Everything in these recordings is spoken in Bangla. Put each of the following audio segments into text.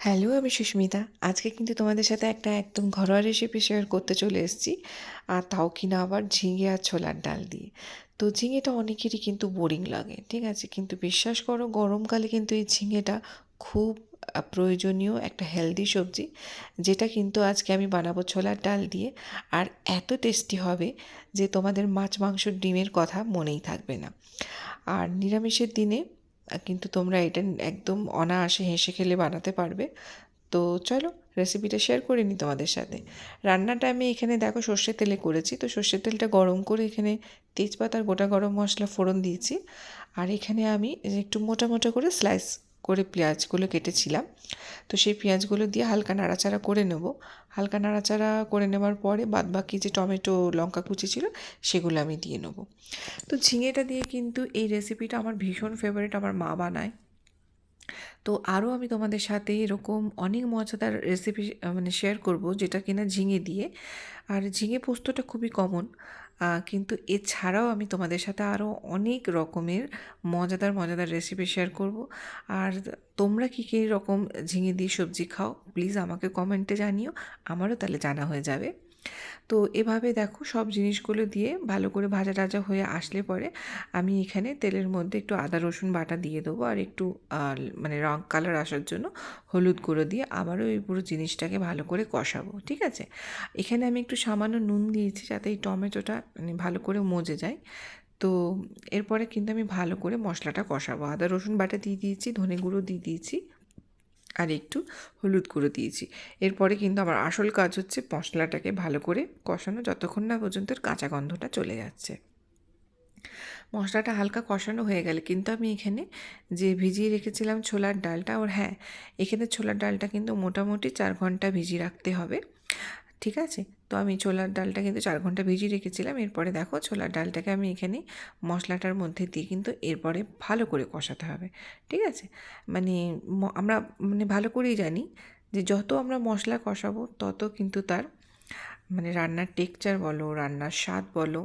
হ্যালো, আমি সুস্মিতা। আজকে কিন্তু তোমাদের সাথে একটা একদম ঘরোয়া রেসিপি শেয়ার করতে চলে এসেছি। আর তাও কিনা আবার ঝিঙে আর ছোলার ডাল দিয়ে। তো ঝিঙেটা অনেকেরই কিন্তু বোরিং লাগে, ঠিক আছে? কিন্তু বিশ্বাস করো, গরমকালে কিন্তু এই ঝিঙেটা খুব প্রয়োজনীয় একটা হেলদি সবজি, যেটা কিন্তু আজকে আমি বানাবো ছোলার ডাল দিয়ে। আর এত টেস্টি হবে যে তোমাদের মাছ মাংস ডিমের কথা মনেই থাকবে না। আর নিরামিষের দিনে কিন্তু তোমরা এটা একদম অনায়াসে হেসে খেলে বানাতে পারবে। তো চলো রেসিপিটা শেয়ার করে নিই তোমাদের সাথে। রান্নাটা আমি এখানে দেখো সর্ষের তেলে করেছি। তো সর্ষের তেলটা গরম করে এখানে তেজপাতার গোটা গরম মশলা ফোড়ন দিয়েছি। আর এখানে আমি একটু মোটা মোটা করে স্লাইস করে পেঁয়াজগুলো কেটেছিলাম। তো সেই পেঁয়াজগুলো দিয়ে হালকা নাড়াচাড়া করে নেব। হালকা নাড়াচাড়া করে নেওয়ার পরে বাদ বাকি যে টমেটো, লঙ্কা কুচি ছিল, সেগুলো আমি দিয়ে নেব। তো ঝিঙেটা দিয়ে কিন্তু এই রেসিপিটা আমার ভীষণ ফেভারিট আমার মা বানায়। তো আরও আমি তোমাদের সাথে এরকম অনেক মজাদার রেসিপি মানে শেয়ার করব, যেটা কিনা ঝিঙে দিয়ে। আর ঝিঙে পোস্তটা খুবই কমন কিন্তু এছাড়াও আমি তোমাদের সাথে আরও অনেক রকমের মজাদার মজাদার রেসিপি শেয়ার করব। আর তোমরা কী কী রকম ঝিঙে দিয়ে সবজি খাও প্লিজ আমাকে কমেন্টে জানিও। আমারও তাহলে জানা হয়ে যাবে। তো এভাবে দেখো সব জিনিসগুলো দিয়ে ভালো করে ভাজা টাজা হয়ে আসলে পরে আমি এখানে তেলের মধ্যে একটু আদা, রসুন বাটা দিয়ে দেবো আর একটু মানে রং কালার আসার জন্য হলুদ গুঁড়ো দিয়ে আবারও এই পুরো জিনিসটাকে ভালো করে কষাবো, ঠিক আছে? এখানে আমি একটু সামান্য নুন দিয়েছি যাতে এই টমেটোটা মানে ভালো করে মজে যায়। তো এরপরে কিন্তু আমি ভালো করে মশলাটা কষাবো। আদা, রসুন বাটা দিয়ে দিয়েছি, ধনে গুঁড়ো দিয়ে দিয়েছি। আর একটু হলুদ গুঁড়ো দিয়েছি। এরপরে কিন্তু আমার আসল কাজ হচ্ছে মশলাটাকে ভালো করে কষানো যতক্ষণ না পর্যন্ত কাঁচা গন্ধটা চলে যাচ্ছে। মশলাটা হালকা কষানো হয়ে গেলে কিন্তু আমি এখানে যে ভিজিয়ে রেখেছিলাম ছোলার ডালটা, ওর হ্যাঁ এখানে ছোলার ডালটা কিন্তু মোটামুটি চার ঘণ্টা ভিজিয়ে রাখতে হবে। ঠিক আছে? তো আমি ছোলার ডালটা কিন্তু চার ঘণ্টা ভিজিয়ে রেখেছিলাম। এরপরে দেখো ছোলার ডালটাকে আমি এখানে মশলাটার মধ্যে দিয়ে কিন্তু এরপরে ভালো করে কষাতে হবে, ঠিক আছে? মানে আমরা মানে ভালো করেই জানি যে যত আমরা মশলা কষাবো তত কিন্তু তার মানে রান্নার টেক্সচার বলো, রান্নার স্বাদ বলো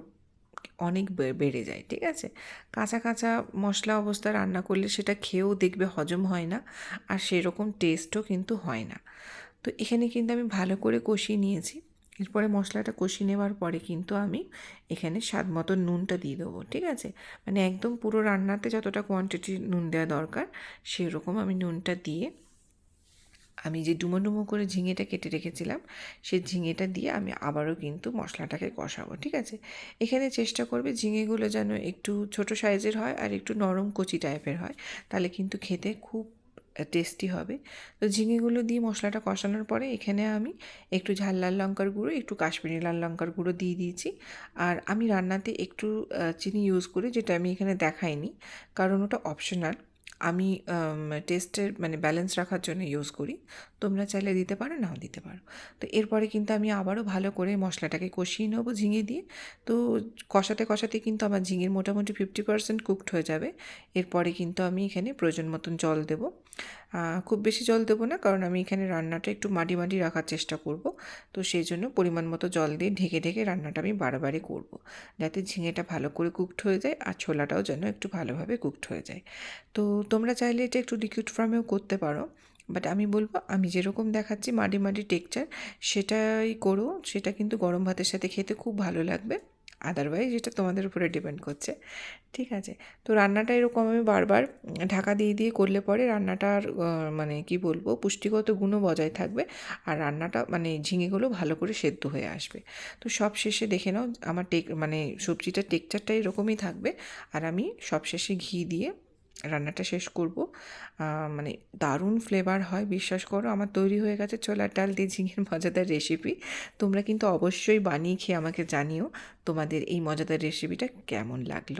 অনেক বেড়ে যায়, ঠিক আছে? কাঁচা কাঁচা মশলা অবস্থা রান্না করলে সেটা খেয়েও দেখবে হজম হয় না আর সেরকম টেস্টও কিন্তু হয় না। তো এখানে কিন্তু আমি ভালো করে কষিয়ে নিয়েছি। এরপরে মশলাটা কষিয়ে নেওয়ার পরে কিন্তু আমি এখানে স্বাদ মতো নুনটা দিয়ে দেবো, ঠিক আছে? মানে একদম পুরো রান্নাতে যতটা কোয়ান্টিটি নুন দেওয়া দরকার, সেরকম আমি নুনটা দিয়ে আমি যে ডুমো ডুমো করে ঝিঙেটা কেটে রেখেছিলাম, সেই ঝিঙেটা দিয়ে আমি আবারও কিন্তু মশলাটাকে কষাবো, ঠিক আছে? এখানে চেষ্টা করবে ঝিঙেগুলো যেন একটু ছোট সাইজের হয় আর একটু নরম কচি টাইপের হয়, তাহলে কিন্তু খেতে খুব টেস্টি হবে। তো ঝিঙেগুলো দিয়ে মশলাটা কষানোর পরে এখানে আমি একটু ঝাল লাল লঙ্কার গুঁড়ো, একটু কাশ্মীরি লাল লঙ্কার গুঁড়ো দিয়ে দিয়েছি। আর আমি রান্নাতে একটু চিনি ইউজ করি, যেটা আমি এখানে দেখাইনি। কারণ ওটা অপশনাল আমি টেস্টের মানে ব্যালেন্স রাখার জন্য ইউজ করি। তোমরা চাইলে দিতে পারো, নাও দিতে পারো। তো এরপরে কিন্তু আমি আবারও ভালো করে মশলাটাকে কষিয়ে নেব ঝিঙে দিয়ে। তো কষাতে কষাতে কিন্তু আমার ঝিঙের মোটামুটি ফিফটি পার্সেন্ট কুকড হয়ে যাবে। এরপরে কিন্তু আমি এখানে প্রয়োজন মতন জল দেবো। খুব বেশি জল দেবো না, কারণ আমি এখানে রান্নাটা একটু মাটি মাটি রাখার চেষ্টা করব। তো সেই জন্য পরিমাণ মতো জল দিয়ে ঢেকে ঢেকে রান্নাটা আমি বারবারই করব। যাতে ঝিঙেটা ভালো করে কুকড হয়ে যায় আর ছোলাটাও যেন একটু ভালোভাবে কুকড হয়ে যায়। তো তোমরা চাইলে এটা একটু লিকুইড ফর্মেও করতে পারো। বাট আমি বলব, আমি যেরকম দেখাচ্ছি মাটি মাটি টেক্সচার সেটাই করো। সেটা কিন্তু গরম ভাতের সাথে খেতে খুব ভালো লাগবে। আদারওয়াইজ এটা তোমাদের উপরে ডিপেন্ড করছে। ঠিক আছে? তো রান্নাটা এরকম আমি বারবার ঢাকা দিয়ে দিয়ে করলে পরে রান্নাটার মানে কি বলব, পুষ্টিগত গুণও বজায় থাকবে। আর রান্নাটা মানে ঝিঙেগুলো ভালো করে সেদ্ধ হয়ে আসবে। তো সব শেষে দেখে নাও, আমার টেক মানে সবজিটার টেক্সচারটা এরকমই থাকবে। আর আমি সব শেষে ঘি দিয়ে রান্নাটা শেষ করব। মানে দারুণ ফ্লেভার হয়, বিশ্বাস করো। আমার তৈরি হয়ে গেছে ছোলার ডাল দিয়ে ঝিঙের মজাদার রেসিপি তোমরা কিন্তু অবশ্যই বানিয়ে খেয়ে আমাকে জানিও তোমাদের এই মজাদার রেসিপিটা কেমন লাগল।